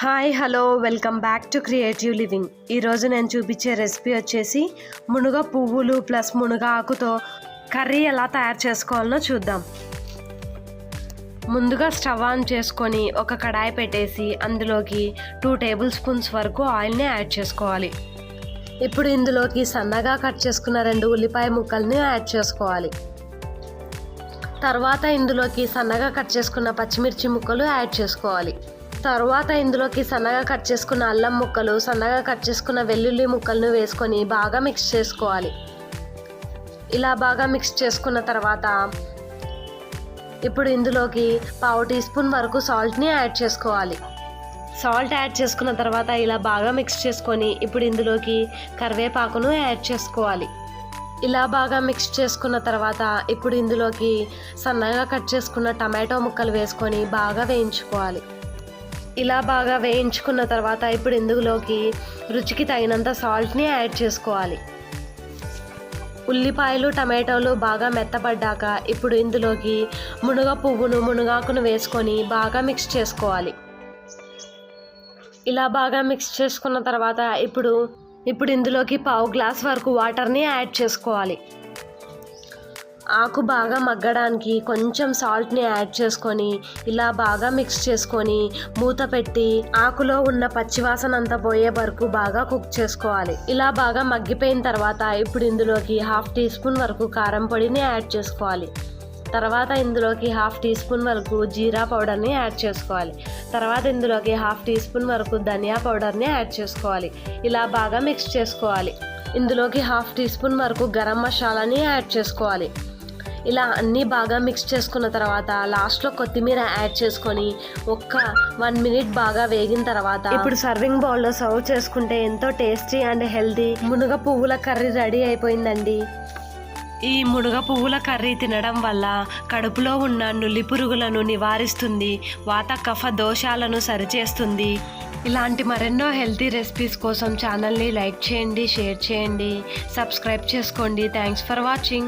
Hi hello welcome back to creative living. ఈరోజు నేను చూపించే రెసిపీ వచ్చేసి మునగ పువ్వులు ప్లస్ మునుగ ఆకుతో కర్రీ ఎలా తయారు చేసుకోవాలనో చూద్దాం. ముందుగా స్టవ్ ఆన్ చేసుకొని ఒక కడాయి పెట్టేసి అందులోకి టూ టేబుల్ స్పూన్స్ వరకు ఆయిల్ని యాడ్ చేసుకోవాలి. ఇప్పుడు ఇందులోకి సన్నగా కట్ చేసుకున్న రెండు ఉల్లిపాయ ముక్కల్ని యాడ్ చేసుకోవాలి. తర్వాత ఇందులోకి సన్నగా కట్ చేసుకున్న పచ్చిమిర్చి ముక్కలు యాడ్ చేసుకోవాలి. తర్వాత ఇందులోకి సన్నగా కట్ చేసుకున్న అల్లం ముక్కలు సన్నగా కట్ చేసుకున్న వెల్లుల్లి ముక్కలను వేసుకొని బాగా మిక్స్ చేసుకోవాలి. ఇలా బాగా మిక్స్ చేసుకున్న తర్వాత ఇప్పుడు ఇందులోకి పావు టీ స్పూన్ వరకు సాల్ట్ని యాడ్ చేసుకోవాలి. సాల్ట్ యాడ్ చేసుకున్న తర్వాత ఇలా బాగా మిక్స్ చేసుకొని ఇప్పుడు ఇందులోకి కరివేపాకును యాడ్ చేసుకోవాలి. ఇలా బాగా మిక్స్ చేసుకున్న తర్వాత ఇప్పుడు ఇందులోకి సన్నగా కట్ చేసుకున్న టమాటో ముక్కలు వేసుకొని బాగా వేయించుకోవాలి. ఇలా బాగా వేయించుకున్న తర్వాత ఇప్పుడు ఇందులోకి రుచికి తగినంత సాల్ట్ని యాడ్ చేసుకోవాలి. ఉల్లిపాయలు టమాటోలు బాగా మెత్తపడ్డాక ఇప్పుడు ఇందులోకి మునగ పువ్వును మునగాకును వేసుకొని బాగా మిక్స్ చేసుకోవాలి. ఇలా బాగా మిక్స్ చేసుకున్న తర్వాత ఇప్పుడు ఇప్పుడు ఇందులోకి పావు గ్లాస్ వరకు వాటర్ని యాడ్ చేసుకోవాలి. ఆకు బాగా మగ్గడానికి కొంచెం సాల్ట్ని యాడ్ చేసుకొని ఇలా బాగా మిక్స్ చేసుకొని మూత పెట్టి ఆకులో ఉన్న పచ్చివాసన అంతా పోయే వరకు బాగా కుక్ చేసుకోవాలి. ఇలా బాగా మగ్గిపోయిన తర్వాత ఇప్పుడు ఇందులోకి హాఫ్ టీ స్పూన్ వరకు కారం పొడిని యాడ్ చేసుకోవాలి. తర్వాత ఇందులోకి హాఫ్ టీ స్పూన్ వరకు జీరా పౌడర్ని యాడ్ చేసుకోవాలి. తర్వాత ఇందులోకి హాఫ్ టీ స్పూన్ వరకు ధనియా పౌడర్ని యాడ్ చేసుకోవాలి. ఇలా బాగా మిక్స్ చేసుకోవాలి. ఇందులోకి హాఫ్ టీ స్పూన్ వరకు గరం మసాలాని యాడ్ చేసుకోవాలి. ఇలా అన్నీ బాగా మిక్స్ చేసుకున్న తర్వాత లాస్ట్లో కొత్తిమీర యాడ్ చేసుకొని ఒక్క వన్ మినిట్ బాగా వేగిన తర్వాత ఇప్పుడు సర్వింగ్ బౌల్లో సర్వ్ చేసుకుంటే ఎంతో టేస్టీ అండ్ హెల్తీ మునగ పువ్వుల కర్రీ రెడీ అయిపోయిందండి. ఈ మునగ పువ్వుల కర్రీ తినడం వల్ల కడుపులో ఉన్న నులి పురుగులను నివారిస్తుంది వాత కఫ దోషాలను సరిచేస్తుంది. ఇలాంటి మరెన్నో హెల్తీ రెసిపీస్ కోసం ఛానల్ని లైక్ చేయండి షేర్ చేయండి సబ్స్క్రైబ్ చేసుకోండి. Thanks for watching